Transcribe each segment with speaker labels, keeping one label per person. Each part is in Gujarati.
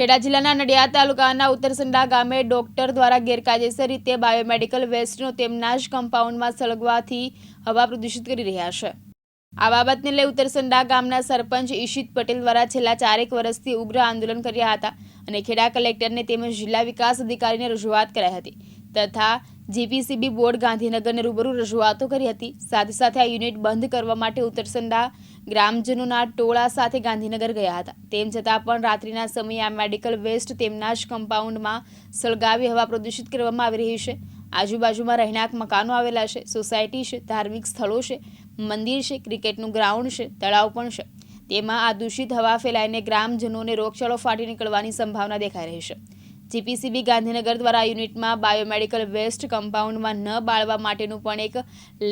Speaker 1: ખેડા જિલ્લાના નડિયાદ તાલુકાના ઉત્તરસંડા ગામે ડોક્ટર દ્વારા ગેરકાયદેસર રીતે બાયોમેડિકલ વેસ્ટનો તેમના જ કમ્પાઉન્ડમાં સળગવાથી હવા પ્રદૂષિત કરી રહ્યા છે. આ બાબતને લઈ ઉત્તરસંડા ગામના સરપંચ ઈશિત પટેલ દ્વારા છેલ્લા ચારેક વર્ષથી ઉગ્ર આંદોલન કર્યા હતા. અને ખેડા કલેક્ટરને તેમજ જિલ્લા વિકાસ અધિકારીને રજૂઆત કરાઈ હતી તથા જીપીસીબી બોર્ડ ગાંધીનગરને રૂબરૂ રજૂઆતો કરી હતી. સાથે સાથે આ યુનિટ બંધ કરવા માટે ઉત્તરસંડા ગ્રામજનોના ટોળા સાથે ગાંધીનગર ગયા હતા. તેમ છતાં પણ રાત્રિના સમયે આ મેડિકલ વેસ્ટ તેમના જ કમ્પાઉન્ડમાં સળગાવી હવા પ્રદૂષિત કરવામાં આવી રહી છે. આજુબાજુમાં રહેણાંક મકાનો આવેલા છે, સોસાયટી છે, ધાર્મિક સ્થળો છે, મંદિર છે, ક્રિકેટનું ગ્રાઉન્ડ છે, તળાવ પણ છે. તેમાં આ દૂષિત હવા ફેલાઈને ગ્રામજનોને રોગચાળો ફાટી નીકળવાની સંભાવના દેખાઈ રહી છે. જીપીસીબી ગાંધીનગર દ્વારા યુનિટમાં બાયોમેડિકલ વેસ્ટ કમ્પાઉન્ડમાં ન બાળવા માટેનું પણ એક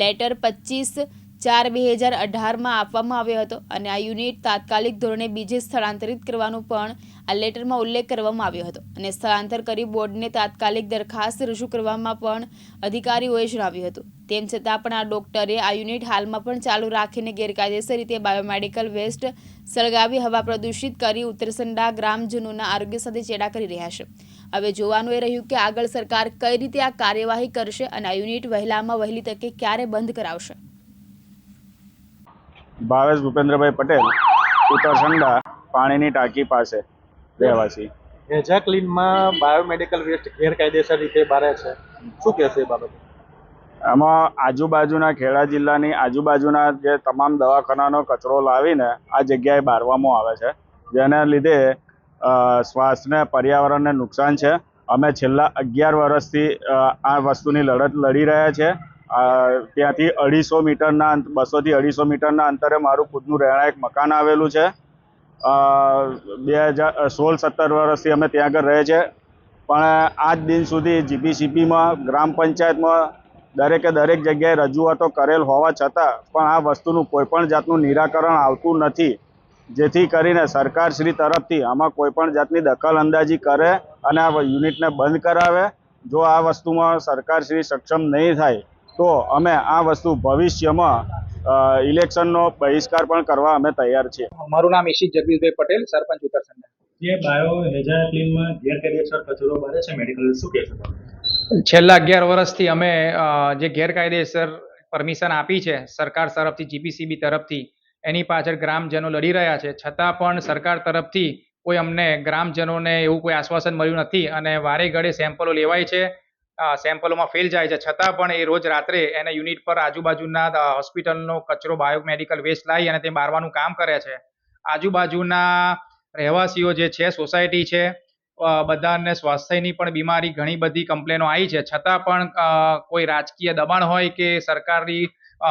Speaker 1: લેટર પચીસ ચાર બે હજાર અઢારમાં આપવામાં આવ્યો હતો અને આ યુનિટ તાત્કાલિક ધોરણે બીજે સ્થળાંતરિત કરવાનો પણ આ લેટરમાં ઉલ્લેખ કરવામાં આવ્યો હતો અને સ્થળાંતર કરી બોર્ડને તાત્કાલિક દરખાસ્ત રજૂ કરવામાં પણ અધિકારીઓએ જણાવ્યું હતું. તેમ છતાં પણ આ ડોક્ટરે આ યુનિટ હાલમાં પણ ચાલુ રાખીને ગેરકાયદેસર રીતે બાયોમેડિકલ વેસ્ટ સળગાવી હવા પ્રદૂષિત કરી ઉત્તરસંડા ગ્રામજનોના આરોગ્ય સાથે ચેડા કરી રહ્યા છે. હવે જોવાનું એ રહ્યું કે આગળ સરકાર કઈ રીતે આ કાર્યવાહી કરશે અને આ યુનિટ વહેલામાં વહેલી તકે ક્યારે બંધ કરાવશે.
Speaker 2: ભાવેશ ભૂપેન્દ્રભાઈ પટેલ ઉત્તરસંડા પાણીની ટાંકી પાસે રહેવાસી.
Speaker 3: હેજા ક્લીનમાં બાયોમેડિકલ વેસ્ટ ગેરકાયદેસર રીતે બારે છે. શું કહેશે એ બાબતે?
Speaker 2: આમાં આજુબાજુના ખેડા જિલ્લાની આજુબાજુના જે તમામ દવાખાનાનો કચરો લાવીને આ જગ્યાએ બારવામાં આવે છે. જેના લીધે શ્વાસને પર્યાવરણને નુકસાન છે. અમે છેલ્લા અગિયાર વર્ષથી આ વસ્તુની લડત લડી રહ્યા છે. અ, ત્યાંથી અઢીસો મીટરના બસોથી અઢીસો મીટરના અંતરે મારું ખુદનું રહેણાંક મકાન આવેલું છે. બે હજાર સોળ સત્તર વર્ષથી અમે ત્યાં આગળ રહે છે. પણ આજ દિન સુધી જીપીસીપીમાં, ગ્રામ પંચાયતમાં દરેકે દરેક જગ્યાએ રજૂઆતો કરેલ હોવા છતાં પણ આ વસ્તુનું કોઈપણ જાતનું નિરાકરણ આવતું નથી. જેથી કરીને સરકારશ્રી તરફથી આમાં કોઈપણ જાતની દખલ અંદાજી કરે અને આ યુનિટને બંધ કરાવે. જો આ વસ્તુમાં સરકારશ્રી સક્ષમ નહીં થાય તો અમે આ વસ્તુ ભવિષ્યમાં ઇલેક્શનનો બહિષ્કાર પણ કરવા અમે તૈયાર છીએ.
Speaker 4: મારું નામ ઈશિત જગદીશભાઈ પટેલ સરપંચ ઉત્તરસંડા
Speaker 5: જે બાયો હેઝાર્ડ ક્લીનમાં ગેરકાયદેસર કચરો ભરે છે મેડિકલ શું કહેશો?
Speaker 4: છેલ્લા અગિયાર વર્ષથી અમે જે ગેરકાયદેસર પરમિશન આપી છે સરકાર તરફથી જીપીસીબી તરફથી એની પાછળ ગ્રામજનો લડી રહ્યા છે. છતાં પણ સરકાર તરફથી કોઈ અમને ગ્રામજનોને એવું કોઈ આશ્વાસન મળ્યું નથી અને વારે ઘડે સેમ્પલો લેવાય છે. સેમ્પલોમાં ફેલ જાય છે. છતાં પણ એ રોજ રાત્રે એને યુનિટ પર આજુબાજુના હોસ્પિટલનો કચરો બાયોમેડિકલ વેસ્ટ લાવી અને તે બારવાનું કામ કરે છે. આજુબાજુના રહેવાસીઓ જે છે સોસાયટી છે બધાને સ્વાસ્થ્યની પણ બીમારી ઘણી બધી કમ્પ્લેનો આવી છે. છતાં પણ કોઈ રાજકીય દબાણ હોય કે સરકારી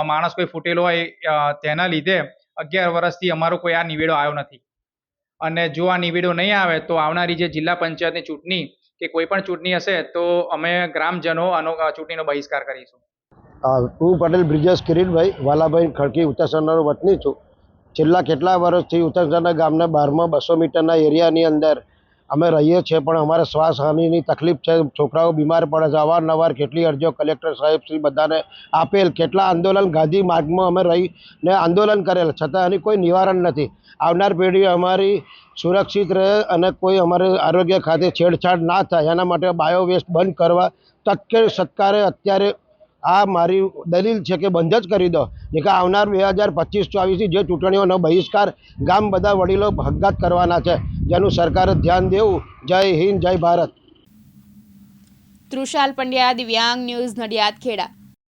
Speaker 4: માણસ કોઈ ફૂટેલો હોય તેના લીધે અગિયાર વર્ષથી અમારો કોઈ આ નિવેડો આવ્યો નથી. અને જો આ નિવેડો નહીં આવે તો આવનારી જે જિલ્લા પંચાયતની ચૂંટણી કે કોઈ પણ ચૂંટણી હશે તો અમે ગ્રામજનો આનો ચૂંટણીનો બહિષ્કાર કરીશું.
Speaker 6: હા, પટેલ બ્રિજેશ કિરીટભાઈ વાલાભાઈ ખડકી ઉત્તરસંડાનો વતની છું. છેલ્લા કેટલા વર્ષથી ઉત્તરસરના ગામના બારમાં બસો મીટરના એરિયાની અંદર અમે રહીએ છીએ, પણ અમારે શ્વાસ હાનિની તકલીફ છે. છોકરાઓ બીમાર પડે છે. અવારનવાર કેટલી અરજીઓ કલેક્ટર સાહેબ શ્રી બધાને આપેલ કેટલા આંદોલન ગાંધી માર્ગમાં અમે રહીને આંદોલન કરેલ, છતાં એની કોઈ નિવારણ નથી. આવનાર પેઢી અમારી સુરક્ષિત રહે અને કોઈ અમારે આરોગ્ય ખાતે છેડછાડ ના થાય. એના માટે બાયો વેસ્ટ બંધ કરવા તત્કે સત્કારે અત્યારે આ મારી દલીલ છે કે બંધ જ કરી દો. નહીં કે આવનાર બે હજાર પચીસ ચોવીસની જે ચૂંટણીઓનો બહિષ્કાર ગામ બધા વડીલો હંગાત કરવાના છે. જેનું સરકારે ધ્યાન દેવું. જય હિન્દ જય ભારત.
Speaker 1: તૃષાલ પંડ્યા દિવ્યાંગ ન્યૂઝ નડિયાદ ખેડા.